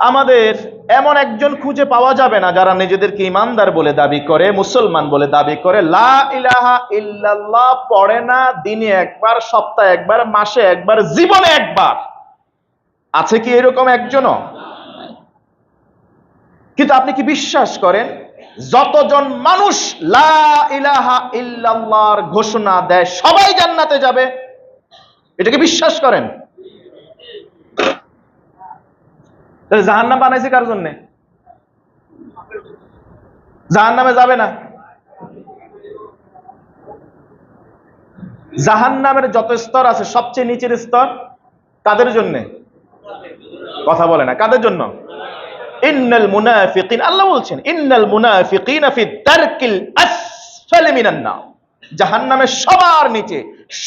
আমাদের এমন একজন খুঁজে পাওয়া যাবে না যারা নিজেদেরকে ইমানদার বলে দাবি করে, মুসলমান বলে দাবি করে। লা ইলাহা ইল্লাল্লাহ পড়ে না, দিনে একবার, সপ্তাহে একবার, মাসে একবার, জীবনে একবার। আছে কি এরকম একজনও? কিন্তু আপনি কি বিশ্বাস করেন, যতজন মানুষ লা ইলাহা ইল্লাল্লাহর ঘোষণা দেয়, সবাই জান্নাতে যাবে? এটাকে বিশ্বাস করেন? তাহলে জাহান্নাম বানাইছে কার জন্য? জাহান্নামে যাবে না। জাহান্নামের যত স্তর আছে, সবচেয়ে নিচের স্তর কাদের জন্য? কথা বলে না, কাদের জন্য? ইন্নাল মুনাফিকিন, আল্লাহ বলছেন, ইন্নাল মুনাফিকিন ফি দারকিল আসফালি মিনান নার। জাহান্নামের সবার নিচে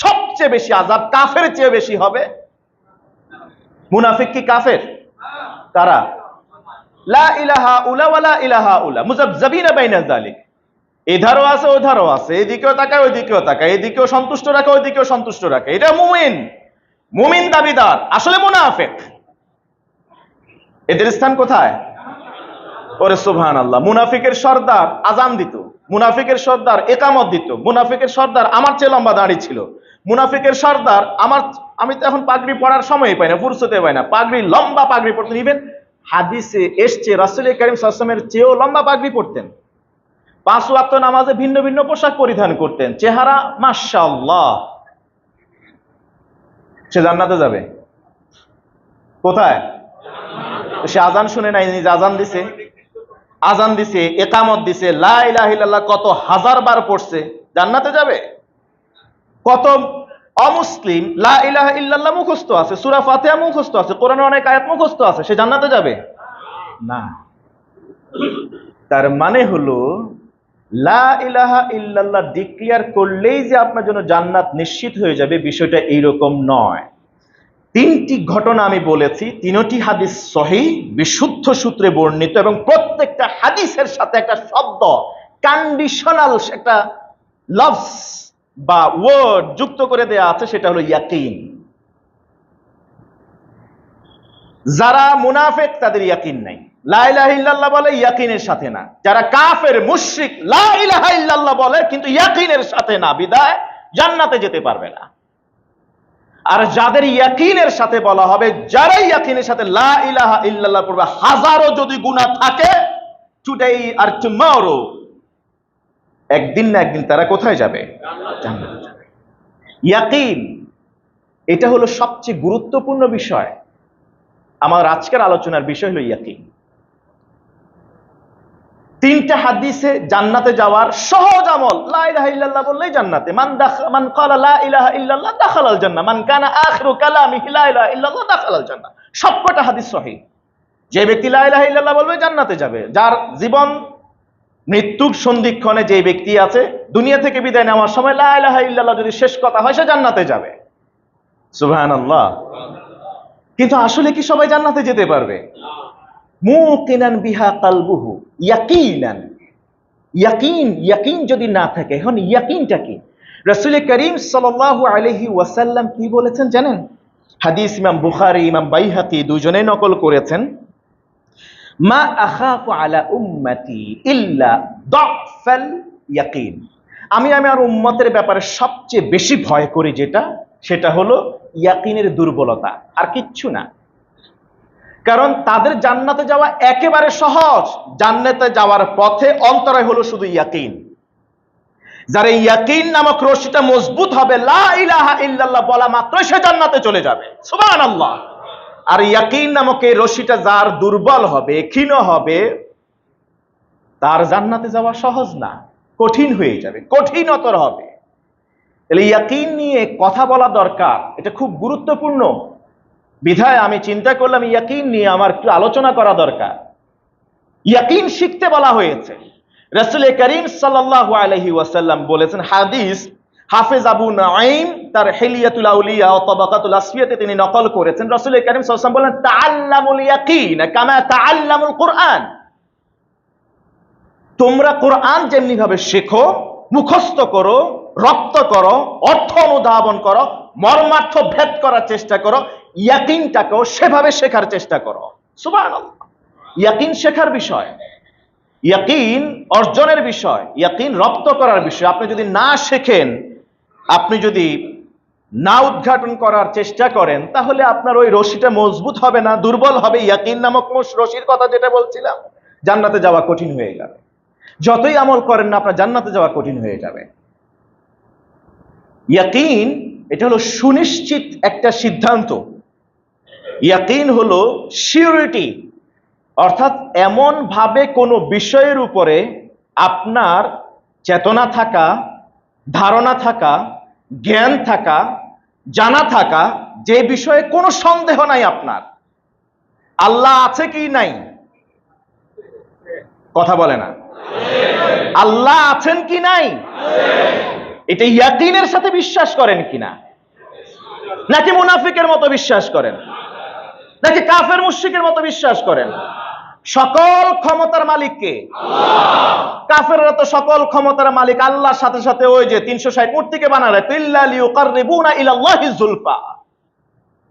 সবচেয়ে বেশি আযাব কাফের চেয়ে বেশি হবে। মুনাফিক কি কাফের? কারা এদের স্থান কোথায়? ওরে সুবহান আল্লাহ মুনাফিকের সর্দার আজান দিত। মুনাফিকের সর্দার একামত দিত। মুনাফিকের সর্দার আমার চেয়ে লম্বা দাঁড়িয়ে ছিল। মুনাফিকের সর্দার আমার আমি তো এখন পাগড়ি পড়ার সময় পাই না, ফুরসতে পাই না। পাগড়ি লম্বা পাগড়ি পড়তেন ইভেন হাদিসে এসছে, রাসুল করিম সাসমের চেয়েও লম্বা পাগড়ি পড়তেন পাঁচ ওয়াক্ত নামাজে ভিন্ন ভিন্ন পোশাক পরিধান করতেন। চেহারা, মাশাআল্লাহ। সে জান্নাতে যাবে। কোথায়? সে আজান শুনে নাই, নিজে আজান দিছে। আজান দিছে, একামত দিছে। লা ইলাহা ইল্লাল্লাহ কত হাজার বার পড়ছে। জান্নাতে যাবে? কত অমুসলিম, লা ইলাহা ইল্লাল্লাহ মুখস্থ আছে, সূরা ফাতিহা মুখস্থ আছে, কোরআনের অনেক আয়াত মুখস্থ আছে, সে জান্নাতে যাবে? না। তার মানে হলো, লা ইলাহা ইল্লাল্লাহ ডিক্লিয়ার করলেই যে আপনার জন্য জান্নাত নিশ্চিত হয়ে যাবে, বিষয়টা এইরকম নয়। তিনটি ঘটনা আমি বলেছি, তিনটি হাদিস সহি, বিশুদ্ধ সূত্রে বর্ণিত এবং প্রত্যেকটা হাদিসের সাথে একটা শব্দ কন্ডিশনাল একটা লভস বা ওয়ার্ড যুক্ত করে দেয়া আছে, সেটা হলো ইয়াকিন। যারা মুনাফেক, তাদের ইয়াকিন নাই। বলে ইয়াকিনের সাথে না। যারা কাফের বলে, কিন্তু ইয়াকিনের সাথে না। বিদায়, জান্নাতে যেতে পারবে না। আর যাদের ইয়াকিনের সাথে বলা হবে যারা ইয়াকিনের সাথে লা ইলাহা ইল্লাল্লাহ পড়বে, হাজারো যদি গুনাহ থাকে টুডে আর টুমরো একদিন না একদিন তারা কোথায় যাবে? ইয়াকিন, এটা হলো সবচেয়ে গুরুত্বপূর্ণ বিষয়। আমার আজকের আলোচনার বিষয় হলো ইয়াকিন। তিনটা হাদিসে জান্নাতে যাওয়ার সহজ আমল, লা ইল্লাল্লাহ বললেই জান্নাতে। মান মান লা ইলাহা ইল্লাল্লাহ জান্নাহ। মান কানা আখিরু কালামিহি লা ইলাহা ইল্লাল্লাহ দাখালাল জান্নাহ। সবকটা হাদিস সহিহ যে ব্যক্তি লা ইলাহা ইল্লাল্লাহ বলবে জান্নাতে যাবে। যার জীবন মৃত্যুর সন্ধিক্ষণে যে ব্যক্তি আছে, দুনিয়া থেকে বিদায় নেওয়ার সময় লা ইলাহা ইল্লাল্লাহ যদি শেষ কথা হয়, সে জান্নাতে যাবে। সুবহানাল্লাহ। কিন্তু আসলে কি সবাই জান্নাতে যেতে পারবে? মুকিনান বিহা কালবুহু, ইয়াকিনান। ইয়াকিন ইয়াকিন যদি না থাকে, এখন ইয়াকিনটা কি? রাসূল করিম সাল্লাল্লাহু আলাইহি ওয়াসাল্লাম কি বলেছেন জানেন? হাদিস ইমাম বুখারী, ইমাম বাইহাকি দুজনেই নকল করেছেন। মা আখাফু আলা উম্মতি ইল্লা দাফাল ইয়াকিন। আমি আমার উম্মতের ব্যাপারে সবচেয়ে বেশি ভয় করি যেটা, সেটা হলো ইয়াকিনের দুর্বলতা। আর কিচ্ছু না। কারণ তাদের জান্নাতে যাওয়া একেবারে সহজ। জান্নাতে যাওয়ার পথে অন্তরে হলো শুধু ইয়াকিন। যারা ইয়াকিন নামক রশিটা মজবুত হবে, লা ইলাহা ইল্লাল্লাহ বলা মাত্রই সে জান্নাতে চলে যাবে। সুবহানাল্লাহ। আর ইয়াকিন নামক এই রশিটা যার দুর্বল হবে, ক্ষীণ হবে, তার জান্নাতে যাওয়া সহজ না, কঠিন হয়ে যাবে, কঠিনতর হবে। তাহলে ইয়াকিন নিয়ে কথা বলা দরকার, এটা খুব গুরুত্বপূর্ণ। বিধায় আমি চিন্তা করলাম ইয়াকিন নিয়ে আমার একটু আলোচনা করা দরকার। ইয়াকিন শিখতে বলা হয়েছে। রাসূল করিম সাল্লাল্লাহু আলাইহি ওয়াসাল্লাম বলেছেন, হাদিস হাফেজ আবু নাঈম তার হিলিয়াতুল আউলিয়া ও তাবাকাতুল আসফিয়াতে তিনি নকল করেছেন। রাসূল করিম সাল্লাল্লাহু আলাইহি ওয়াসাল্লাম বলেন, তাআল্লামুল ইয়াকিন কামা তাআল্লামুল কুরআন। তোমরা কোরআন যেমনি ভাবে শেখো, মুখস্থ করো, রপ্ত করো, অর্থ অনুধাবন করো, মর্মার্থ ভেদ করার চেষ্টা করো, ইয়াকিনটাকেও সেভাবে শেখার চেষ্টা করো। সুবহানাল্লাহ। ইয়াকিন শেখার বিষয়। ইয়াকিন অর্জনের বিষয়। ইয়াকিন রপ্ত করার বিষয়। আপনি যদি না শেখেন আপনি যদি না উদ্ঘাটন করার চেষ্টা করেন, তাহলে আপনার ওই রশিটা মজবুত হবে না, দুর্বল হবে। ইয়াকিন নামক রশির কথা যেটা বলছিলাম, জান্নাতে যাওয়া কঠিন হয়ে যাবে। যতই আমল করেন না, আপনার জান্নাতে যাওয়া কঠিন হয়ে যাবে। ইয়াকিন, এটা হলো সুনিশ্চিত একটা সিদ্ধান্ত। ইয়াকিন হলো সিউরিটি, অর্থাৎ এমন ভাবে কোনো বিষয়ের উপরে আপনার চেতনা থাকা ধারণা থাকা, জ্ঞান থাকা, জানা থাকা, যে বিষয়ে কোনো সন্দেহ নাই আপনার। আল্লাহ আছে কি নাই? কথা বলে না। আল্লাহ আছেন কি নাই? এটা ইয়াকিনের সাথে বিশ্বাস করেন কিনা? নাকি মুনাফিকের মতো বিশ্বাস করেন? নাকি কাফের মুশরিকের মতো বিশ্বাস করেন? সকল ক্ষমতার মালিককে। কাফেররা তো সকল ক্ষমতার মালিক আল্লাহর সাথে সাথে ওই যে তিনশো ষাট মূর্তিকে বানালে যুলফা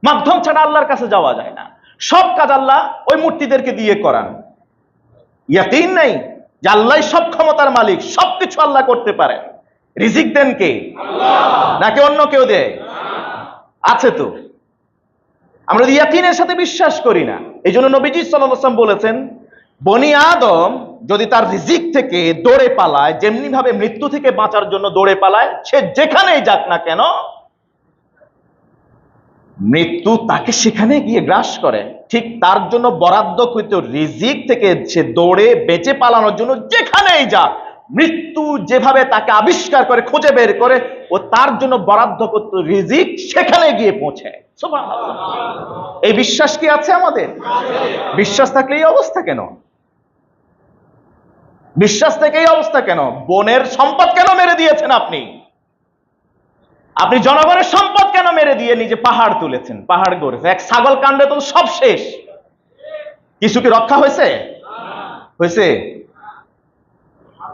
মাধ্যম ছাড়া আল্লাহর কাছে যাওয়া যায় না। সব কাজ আল্লাহ ওই মূর্তিদেরকে দিয়ে করান। ইয়াকিন নেই যে আল্লাহ সব ক্ষমতার মালিক সবকিছু আল্লাহ করতে পারে। রিজিক দেন কে? নাকি অন্য কেউ দেয়? আছে তো। আমরা যদি ইয়াকিনের সাথে বিশ্বাস করি না এই জন্য নবীজি সাল্লাম বলেছেন, বনি আদম যদি তার রিজিক থেকে দৌড়ে পালায় যেমনি ভাবে মৃত্যু থেকে বাঁচার জন্য দৌড়ে পালায়, সে যেখানেই যাক না কেন, মৃত্যু তাকে সেখানে গিয়ে গ্রাস করে। ঠিক তার জন্য বরাদ্দকৃত রিজিক থেকে সে দৌড়ে, বেঁচে পালানোর জন্য যেখানেই যাক মৃত্যু যেভাবে তাকে আবিষ্কার করে, খুঁজে বের করে, ও তার জন্য বরাদ্দকৃত রিজিক সেখানে গিয়ে পৌঁছায় এই বিশ্বাস কি আছে আমাদের? বিশ্বাস থাকলে এই অবস্থা কেন? বিশ্বাস থেকে এই অবস্থা কেন? বনের সম্পদ কেন মেরে দিয়েছেন আপনি? আপনি জনগণের সম্পদ কেন মেরে দিয়ে নিজে পাহাড় তুলেছেন? পাহাড় গড়েছে এক ছাগল কাণ্ডে তো সব শেষ। কিছু কি রক্ষা হয়েছে? হয়েছে?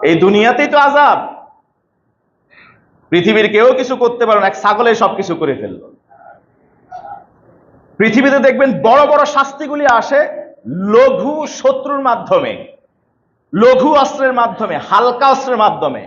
এই দুনিয়াতেই তো আজাব পৃথিবীর কেউ কিছু করতে পারে না, এক ছাগলে সবকিছু করে ফেলল। পৃথিবীতে দেখবেন বড় বড় শাস্তিগুলি আসে লঘু শত্রুর মাধ্যমে, লঘু অস্ত্রের মাধ্যমে, হালকা অস্ত্রের মাধ্যমে।